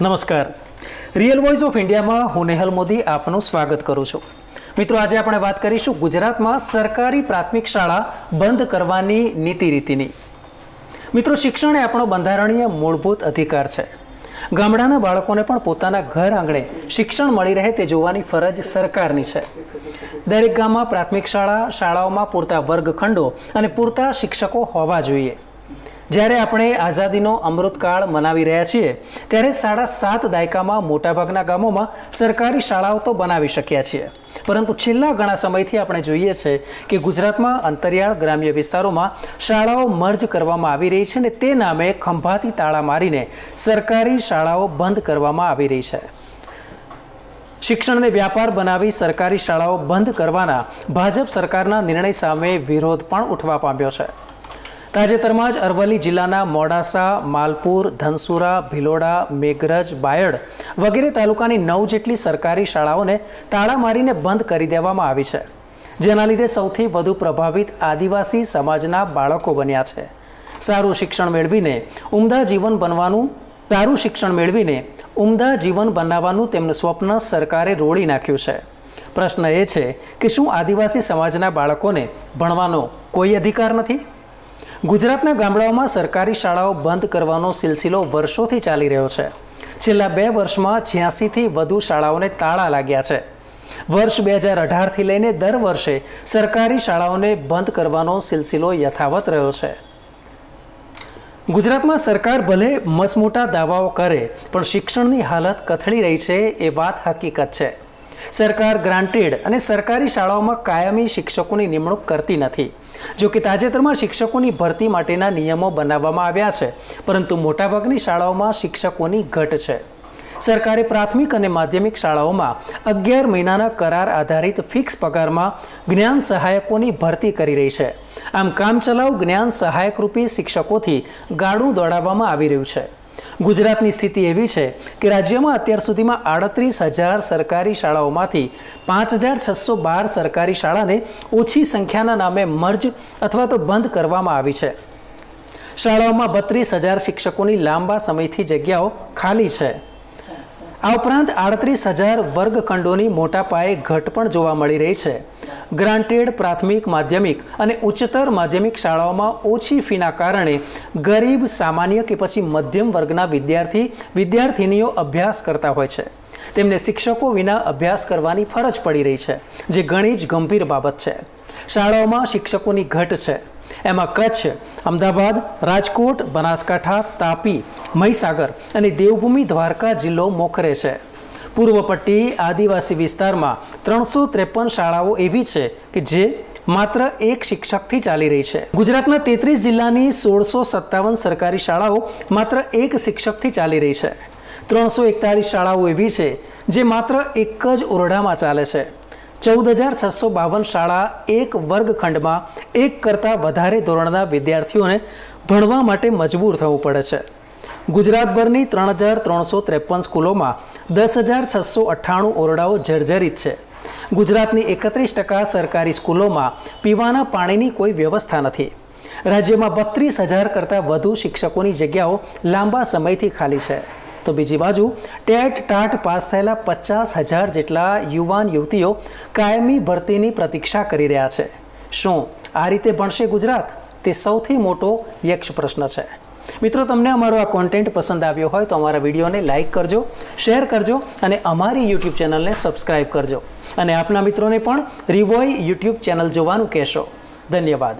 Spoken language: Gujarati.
નમસ્કાર. રિયલ વોઇસ ઓફ ઇન્ડિયામાં હું નેહલ મોદી આપનું સ્વાગત કરું છું. મિત્રો, આજે આપણે વાત કરીશું ગુજરાતમાં સરકારી પ્રાથમિક શાળા બંધ કરવાની નીતિ રીતિની મિત્રો, શિક્ષણ એ આપણો બંધારણીય મૂળભૂત અધિકાર છે. ગામડાના બાળકોને પણ પોતાના ઘર આંગણે શિક્ષણ મળી રહે તે જોવાની ફરજ સરકારની છે. દરેક ગામમાં પ્રાથમિક શાળા શાળાઓમાં પૂરતા વર્ગખંડો અને પૂરતા શિક્ષકો હોવા જોઈએ. જ્યારે આપણે આઝાદીનો અમૃતકાળ મનાવી રહ્યા છીએ, ત્યારે સાડા સાત દાયકામાં મોટાભાગના ગામોમાં સરકારી શાળાઓ તો બનાવી શક્યા છીએ. પરંતુ છેલ્લા ઘણા સમયથી આપણે જોઈએ છે કે ગુજરાતમાં અંતરિયાળ ગ્રામ્ય વિસ્તારોમાં શાળાઓ મર્જ કરવામાં આવી રહી છે અને તે નામે ખંભાતી તાળા મારીને સરકારી શાળાઓ બંધ કરવામાં આવી રહી છે. શિક્ષણને વ્યાપાર બનાવી સરકારી શાળાઓ બંધ કરવાના ભાજપ સરકારના નિર્ણય સામે વિરોધ પણ ઉઠવા પામ્યો છે. તાજેતરમાં જ અરવલ્લી જિલ્લાના મોડાસા, માલપુર, ધનસુરા, ભિલોડા, મેઘરજ, બાયડ વગેરે તાલુકાની નવ જેટલી સરકારી શાળાઓને તાળા મારીને બંધ કરી દેવામાં આવી છે. જેના લીધે સૌથી વધુ પ્રભાવિત આદિવાસી સમાજના બાળકો બન્યા છે. સારું શિક્ષણ મેળવીને ઉમદા જીવન બનવાનું સારું શિક્ષણ મેળવીને ઉમદા જીવન બનાવવાનું તેમનું સ્વપ્ન સરકારે રોળી નાખ્યું છે. પ્રશ્ન એ છે કે શું આદિવાસી સમાજના બાળકોને ભણવાનો કોઈ અધિકાર નથી? ગુજરાતના ગામડાઓમાં સરકારી શાળાઓ બંધ કરવાનો સિલસિલો વર્ષોથી ચાલી રહ્યો છે. છેલ્લા બે વર્ષમાં છ્યાસીથી વધુ શાળાઓને તાળા લાગ્યા છે. વર્ષ બે હજાર અઢારથી લઈને દર વર્ષે સરકારી શાળાઓને બંધ કરવાનો સિલસિલો યથાવત રહ્યો છે. ગુજરાતમાં સરકાર ભલે મસમોટા દાવાઓ કરે, પણ શિક્ષણની હાલત કથળી રહી છે એ વાત હકીકત છે. સરકાર ગ્રાન્ટેડ અને સરકારી શાળાઓમાં કાયમી શિક્ષકોની નિમણૂક કરતી નથી. જો કે તાજેતરમાં શિક્ષકોની ભરતી માટેના નિયમો બનાવવામાં આવ્યા છે, પરંતુ મોટાભાગની શાળાઓમાં શિક્ષકોની ઘટ છે. સરકારે પ્રાથમિક અને માધ્યમિક શાળાઓમાં અગિયાર મહિનાના કરાર આધારિત ફિક્સ પગારમાં જ્ઞાન સહાયકોની ભરતી કરી રહી છે. આમ કામચલાઉ જ્ઞાન સહાયકરૂપી શિક્ષકોથી ગાડું દોડાવવામાં આવી રહ્યું છે. ગુજરાતની સ્થિતિ એવી છે કે રાજ્યમાં અત્યાર સુધીમાં આડત્રીસ હજાર સરકારી શાળાઓમાંથી પાંચ હજાર છસો બાર સરકારી શાળાને ઓછી સંખ્યાના નામે મર્જ અથવા તો બંધ કરવામાં આવી છે. શાળાઓમાં બત્રીસ હજાર શિક્ષકોની લાંબા સમયથી જગ્યાઓ ખાલી છે. આ ઉપરાંત આડત્રીસ હજાર વર્ગખંડોની મોટા પાયે ઘટ પણ જોવા મળી રહી છે. ગ્રાન્ટેડ પ્રાથમિક માધ્યમિક અને ઉચ્ચતર માધ્યમિક શાળાઓમાં ઓછી ફીના કારણે ગરીબ, સામાન્ય કે પછી મધ્યમ વર્ગના વિદ્યાર્થી, વિદ્યાર્થિનીઓ અભ્યાસ કરતા હોય છે. તેમને શિક્ષકો વિના અભ્યાસ કરવાની ફરજ પડી રહી છે, જે ઘણી જ ગંભીર બાબત છે. શાળાઓમાં શિક્ષકોની ઘટ છે. એમાં કચ્છ, અમદાવાદ, રાજકોટ, બનાસકાંઠા, તાપી, મહીસાગર અને દેવભૂમિ દ્વારકા જિલ્લો મોખરે છે. પૂર્વ પટ્ટી આદિવાસી વિસ્તારમાં ત્રણસો ત્રેપન શાળાઓ એવી છે કે જે માત્ર એક શિક્ષકથી ચાલી રહી છે. ગુજરાતના તેત્રીસ જિલ્લાની સોળસો સત્તાવન સરકારી શાળાઓ માત્ર એક શિક્ષકથી ચાલી રહી છે. ત્રણસો એકતાળીસ શાળાઓ એવી છે જે માત્ર એક જ ઓરડામાં ચાલે છે. ચૌદ હજાર છસો બાવન શાળા એક વર્ગખંડમાં એક કરતાં વધારે ધોરણના વિદ્યાર્થીઓને ભણવા માટે મજબૂર થવું પડે છે. ગુજરાતભરની ત્રણ હજાર ત્રણસો ત્રેપન સ્કૂલોમાં દસ હજાર છસો અઠ્ઠાણું ઓરડાઓ જર્જરિત છે. ગુજરાતની એકત્રીસ ટકા સરકારી સ્કૂલોમાં પીવાના પાણીની કોઈ વ્યવસ્થા નથી. રાજ્યમાં બત્રીસ હજાર કરતાં વધુ શિક્ષકોની જગ્યાઓ લાંબા સમયથી ખાલી છે. તો બીજી બાજુ, ટેટ ટાટ પાસ થયેલા પચાસ હજાર જેટલા યુવાન યુવતીઓ કાયમી ભરતીની પ્રતીક્ષા કરી રહ્યા છે. શું આ રીતે ભણશે ગુજરાત? તે સૌથી મોટો યક્ષ પ્રશ્ન છે. મિત્રો, તમને અમારો આ કોન્ટેન્ટ પસંદ આવ્યો હોય તો અમારા વિડીયોને લાઇક કરજો શેર કરજો અને અમારી યુટ્યુબ ચેનલને સબસ્ક્રાઈબ કરજો. અને આપના મિત્રોને પણ રિવોય યુટ્યુબ ચેનલ જોવાનું કહેશો. ધન્યવાદ.